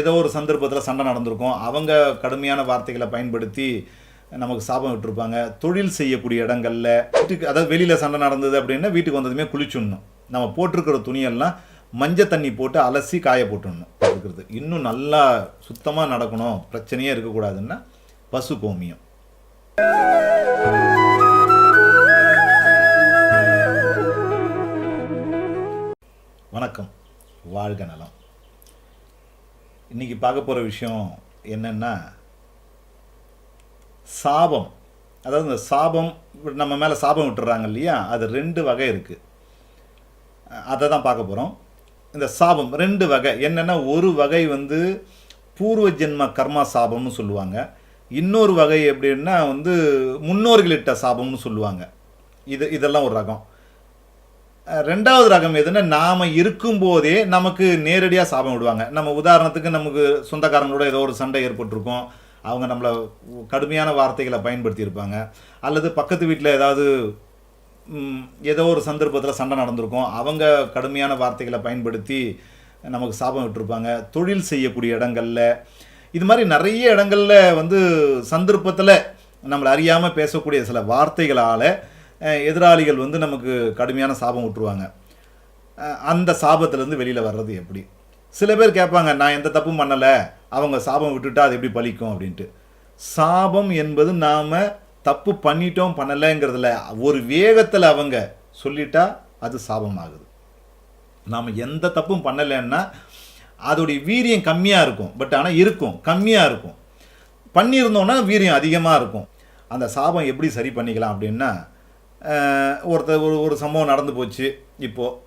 ஏதோ ஒரு சந்தர்ப்பத்தில் சண்டை நடந்திருக்கும். அவங்க கடுமையான வார்த்தைகளை பயன்படுத்தி நமக்கு சாபம் விட்டுருப்பாங்க. தொழில் செய்யக்கூடிய இடங்கள்ல வீட்டுக்கு அதாவது வெளியில் சண்டை நடந்தது அப்படின்னா வீட்டுக்கு வந்ததுமே குளிச்சுடணும். நம்ம போட்டிருக்கிற துணியெல்லாம் மஞ்சள் தண்ணி போட்டு அலசி காய போட்டுடணும் இருக்கிறது இன்னும் நல்லா சுத்தமாக நடக்கணும். பிரச்சனையே இருக்கக்கூடாதுன்னா பசு கோமியம். வணக்கம். வாழ்க நலம். இன்றைக்கி பார்க்க போகிற விஷயம் என்னென்னா சாபம். அதாவது இந்த சாபம் நம்ம மேலே சாபம் விட்டுறாங்க இல்லையா? அது ரெண்டு வகை இருக்குது அதை தான் பார்க்க போகிறோம் இந்த சாபம் ரெண்டு வகை. என்னென்னா ஒரு வகை வந்து பூர்வ ஜென்ம கர்மா சாபம்னு சொல்லுவாங்க. இன்னொரு வகை எப்படின்னா வந்து முன்னோர்களிட்ட சாபம்னு சொல்லுவாங்க. இது இதெல்லாம் ஒரு ரகம். ரெண்டாவது ரகம் எதுன்னா நாம் இருக்கும்போதே நமக்கு நேரடியாக சாபம் விடுவாங்க. நம்ம உதாரணத்துக்கு நமக்கு சொந்தக்காரங்களோட ஏதோ ஒரு சண்டை ஏற்பட்டிருக்கும். அவங்க நம்மளை கடுமையான வார்த்தைகளை பயன்படுத்தியிருப்பாங்க. அல்லது பக்கத்து வீட்டில் ஏதாவது ஏதோ ஒரு சந்தர்ப்பத்தில் சண்டை நடந்திருக்கும். அவங்க கடுமையான வார்த்தைகளை பயன்படுத்தி நமக்கு சாபம் விட்டுருப்பாங்க. தொழில் செய்யக்கூடிய இடங்களில். இது மாதிரி நிறைய இடங்களில் வந்து சந்தர்ப்பத்தில் நம்மளை அறியாமல் பேசக்கூடிய சில வார்த்தைகளால் எதிராளிகள் வந்து நமக்கு கடுமையான சாபம் விட்டுருவாங்க அந்த சாபத்திலேருந்து வெளியில் வர்றது எப்படி? சில பேர் கேட்பாங்க நான் எந்த தப்பும் பண்ணலை அவங்க சாபம் விட்டுட்டா அது எப்படி பலிக்கும் அப்படின்ட்டு. சாபம் என்பது நாம் தப்பு பண்ணிட்டோம் பண்ணலைங்கிறதுல ஒரு வேகத்தில் அவங்க சொல்லிட்டா அது சாபமாகுது. நாம் எந்த தப்பும் பண்ணலைன்னா அதோடைய வீரியம் கம்மியாக இருக்கும். பட் ஆனால் இருக்கும் கம்மியாக இருக்கும். பண்ணியிருந்தோன்னா வீரியம் அதிகமாக இருக்கும். அந்த சாபம் எப்படி சரி பண்ணிக்கலாம் அப்படின்னா ஒருத்தர் ஒரு ஒரு சம்பவம் நடந்து போச்சு. இப்போது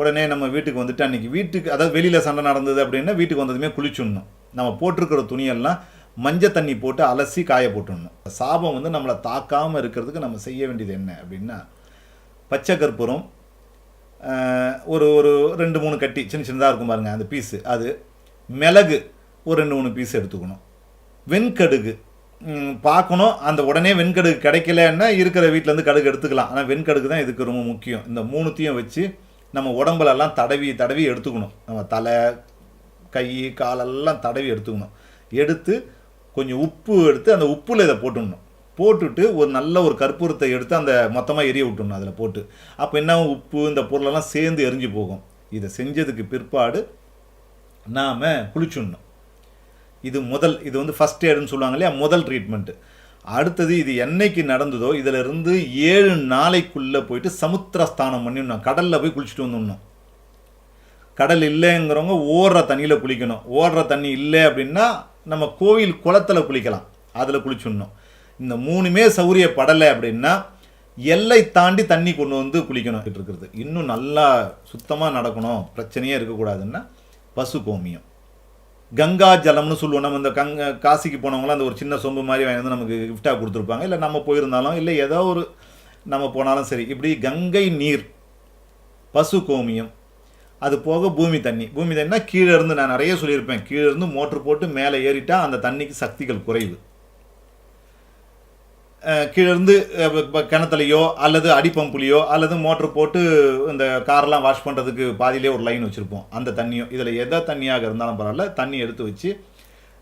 உடனே நம்ம வீட்டுக்கு வந்துட்டு அன்றைக்கி வீட்டுக்கு அதாவது வெளியில் சண்டை நடந்தது அப்படின்னா வீட்டுக்கு வந்ததுமே குளிச்சுடணும். நம்ம போட்டிருக்கிற துணியெல்லாம் மஞ்சள் தண்ணி போட்டு அலசி காய போட்டுடணும். சாபம் வந்து நம்மளை தாக்காமல் இருக்கிறதுக்கு நம்ம செய்ய வேண்டியது என்ன அப்படின்னா பச்சை கற்பூரம் ஒரு ஒரு ரெண்டு மூணு கட்டி சின்ன சின்னதாக இருக்கும் பாருங்கள் அந்த பீஸு அது மிளகு ஒரு ரெண்டு மூணு பீஸ் எடுத்துக்கணும். வெண்கடுகு பார்க்கணும். அந்த உடனே வெண்கடுகு கிடைக்கலன்னா இருக்கிற வீட்டிலேருந்து கடுகு எடுத்துக்கலாம். ஆனால் வெண்கடுகு தான் இதுக்கு ரொம்ப முக்கியம். இந்த மூணுத்தையும் வச்சு நம்ம உடம்புலெல்லாம் தடவி தடவி எடுத்துக்கணும். நம்ம தலை கை காலெல்லாம் தடவி எடுத்துக்கணும். எடுத்து கொஞ்சம் உப்பு எடுத்து அந்த உப்பில் இதை போட்டுடணும். போட்டுட்டு ஒரு நல்ல ஒரு கற்பூரத்தை எடுத்து அந்த மொத்தமாக எரிய விட்டுடணும் அதில் போட்டு. அப்போ என்ன ஆகும்? உப்பு இந்த பொருளெல்லாம் சேர்ந்து எரிஞ்சு போகும். இதை செஞ்சதுக்கு பிற்பாடு நாம் குளிச்சுடணும். இது முதல் இது வந்து ஃபஸ்ட் எய்டுன்னு சொல்லுவாங்க இல்லையா? முதல் ட்ரீட்மெண்ட்டு அடுத்தது இது என்னைக்கு நடந்ததோ இதிலிருந்து ஏழு நாளைக்குள்ளே போயிட்டு சமுத்திரஸ்தானம் பண்ணிடணும். கடலில் போய் குளிச்சுட்டு வந்துடணும். கடல் இல்லைங்கிறவங்க ஓடுற தண்ணியில் குளிக்கணும். ஓடுற தண்ணி இல்லை அப்படின்னா நம்ம கோவில் குளத்துல குளிக்கலாம். அதில் குளிச்சுடணும். இந்த மூணுமே சௌரியப்படலை அப்படின்னா எல்லை தாண்டி தண்ணி கொண்டு வந்து குளிக்கணும் இருக்கிறது. இன்னும் நல்லா சுத்தமாக நடக்கணும். பிரச்சனையே இருக்கக்கூடாதுன்னா பசு கோமியம். கங்கா ஜலம்னு சொல்லுவோம். நம்ம இந்த கங்க காசிக்கு போனவங்களாம் அந்த ஒரு சின்ன சொம்பு மாதிரி வாங்கி வந்து நமக்கு கிஃப்டாக கொடுத்துருப்பாங்க. இல்லை நம்ம போயிருந்தாலும் இல்லை ஏதோ ஒரு நம்ம போனாலும் சரி. இப்படி கங்கை நீர் பசு கோமியம் அது போக பூமி தண்ணி. பூமி தண்ணினா கீழே இருந்து நான் நிறைய சொல்லியிருப்பேன். கீழே இருந்து மோட்ரு போட்டு மேலே ஏறிட்டால் அந்த தண்ணிக்கு சக்திகள் குறைவு. கீழேருந்து கிணத்துலையோ அல்லது அடிப்பம்புலையோ அல்லது மோட்ரு போட்டு இந்த கார்லாம் வாஷ் பண்ணுறதுக்கு பாதியிலே ஒரு லைன் வச்சுருப்போம். அந்த தண்ணியோ இதில் எதை தண்ணியாக இருந்தாலும் பரவாயில்ல. தண்ணி எடுத்து வச்சு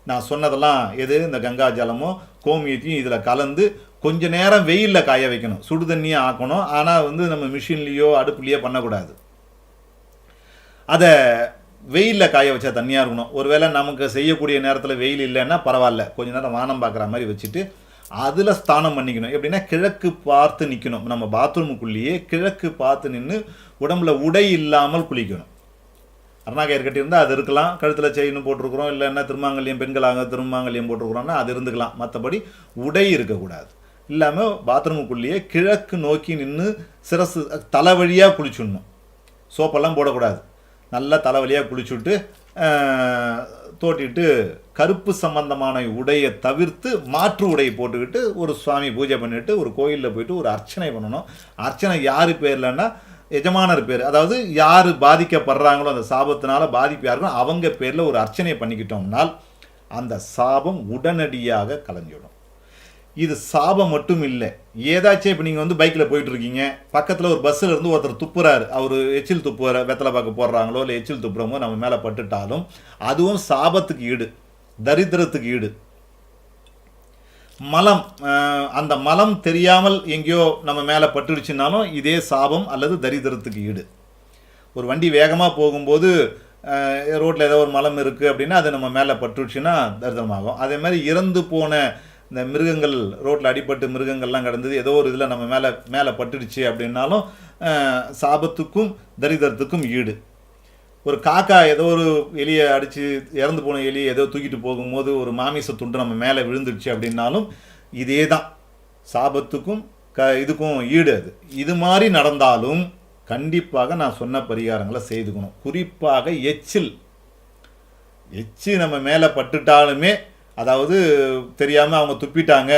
நான் சொன்னதெல்லாம் எது? இந்த கங்கா ஜலமோ கோமியத்தையும் இதில் கலந்து கொஞ்ச நேரம் வெயிலில் காய வைக்கணும். சுடு தண்ணியை ஆக்கணும். ஆனால் வந்து நம்ம மிஷின்லேயோ அடுப்புலையோ பண்ணக்கூடாது. அதை வெயிலில் காய வச்சா தண்ணியாக இருக்கணும். ஒருவேளை நமக்கு செய்யக்கூடிய நேரத்தில் வெயில் இல்லைன்னா பரவாயில்ல. கொஞ்ச நேரம் வானம் பார்க்குற மாதிரி வச்சுட்டு அதில் ஸ்தானம் பண்ணிக்கணும். எப்படின்னா கிழக்கு பார்த்து நிற்கணும் நம்ம பாத்ரூமுக்குள்ளேயே கிழக்கு பார்த்து நின்று உடம்புல உடை இல்லாமல் குளிக்கணும். அருணாகயிறு கட்டியிருந்தால் அது இருக்கலாம். கழுத்தில் செயின் போட்டிருக்கிறோம். இல்லைன்னா திருமாங்கல்யம் பெண்களாக திருமாங்கல்யம் போட்டிருக்கிறோம்னா அது இருந்துக்கலாம். மற்றபடி உடை இருக்கக்கூடாது. இல்லாமல் பாத்ரூமுக்குள்ளேயே கிழக்கு நோக்கி நின்று சிரசு தலை வழியாக குளிச்சுடணும். சோப்பெல்லாம் போடக்கூடாது. நல்லா தலைவலியாக குளிச்சுட்டு தோட்டிட்டு கருப்பு சம்பந்தமான உடையை தவிர்த்து மாற்று உடையை போட்டுக்கிட்டு ஒரு சுவாமி பூஜை பண்ணிட்டு ஒரு கோயிலில் போயிட்டு ஒரு அர்ச்சனை பண்ணணும். அர்ச்சனை யார் பேர்லன்னா எஜமானர் பேர். அதாவது யார் பாதிக்கப்படுறாங்களோ அந்த சாபத்தினால பாதிப்பு யாருக்கும் அவங்க பேரில் ஒரு அர்ச்சனை பண்ணிக்கிட்டோம்னால் அந்த சாபம் உடனடியாக கலைஞ்சிடும். இது சாபம் மட்டும் இல்லை. ஏதாச்சும் இப்போ நீங்கள் வந்து பைக்கில் போயிட்டுருக்கீங்க. பக்கத்தில் ஒரு பஸ்ஸில் இருந்து ஒருத்தர் துப்புறாரு. அவர் எச்சில் துப்புற வெத்தலை பாக்கு போடுறாங்களோ இல்லை எச்சில் துப்புறமோ நம்ம மேலே பட்டுட்டாலும் அதுவும் சாபத்துக்கு ஈடு. தரித்திரத்துக்கு ஈடு. மலம் அந்த மலம் தெரியாமல் எங்கேயோ நம்ம மேலே பட்டுடுச்சுனாலும் இதே சாபம் அல்லது தரித்திரத்துக்கு ஈடு. ஒரு வண்டி வேகமாக போகும்போது ரோட்டில் ஏதோ ஒரு மலம் இருக்குது அப்படின்னா அது நம்ம மேலே பட்டுடுச்சுன்னா தரித்திரமாகும். அதே மாதிரி இறந்து போன இந்த மிருகங்கள் ரோட்டில் அடிபட்டு மிருகங்கள்லாம் கிடந்தது ஏதோ ஒரு இதில் நம்ம மேலே மேலே பட்டுடுச்சு அப்படின்னாலும் சாபத்துக்கும் தரிதரத்துக்கும் ஈடு. ஒரு காக்கா ஏதோ ஒரு எலியை அடித்து இறந்து போன எலியை ஏதோ தூக்கிட்டு போகும்போது ஒரு மாமிச துண்டு நம்ம மேலே விழுந்துடுச்சு அப்படின்னாலும் இதே தான் சாபத்துக்கும் க இதுக்கும் ஈடு அது. இது மாதிரி நடந்தாலும் கண்டிப்பாக நான் சொன்ன பரிகாரங்களை செய்துக்கணும். குறிப்பாக எச்சில். எச்சி நம்ம மேலே பட்டுட்டாலுமே அதாவது தெரியாமல் அவங்க துப்பிட்டாங்க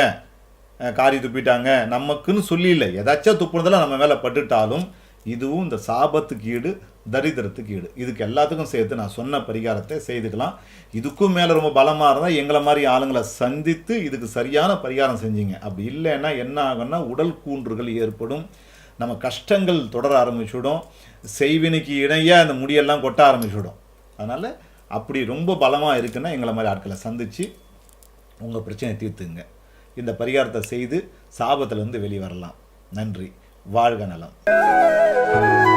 காரி துப்பிட்டாங்க நமக்குன்னு சொல்லி இல்லை. ஏதாச்சும் துப்புனதில் நம்ம மேலே பட்டுட்டாலும் இதுவும் இந்த சாபத்துக்கு ஈடு தரித்திரத்துக்கு ஈடு. இதுக்கு எல்லாத்துக்கும் சேர்த்து நான் சொன்ன பரிகாரத்தை செய்துக்கலாம். இதுக்கும் மேலே ரொம்ப பலமாக இருந்தால் எங்களை மாதிரி ஆளுங்களை சந்தித்து இதுக்கு சரியான பரிகாரம் செஞ்சீங்க. அப்படி இல்லைன்னா என்ன ஆகும்னா உடல் கூன்றுகள் ஏற்படும். நம்ம கஷ்டங்கள் தொடர ஆரம்பிச்சுடும். செய்வினைக்கு இணையாக அந்த முடியெல்லாம் கொட்ட ஆரம்பிச்சுடும். அதனால் அப்படி ரொம்ப பலமாக இருக்குன்னா எங்களை மாதிரி ஆட்களை சந்தித்து உங்கள் பிரச்சனையை தீர்த்துங்க. இந்த பரிகாரத்தை செய்து சாபத்திலிருந்து வெளியே வரலாம் நன்றி. வாழ்க நலம்.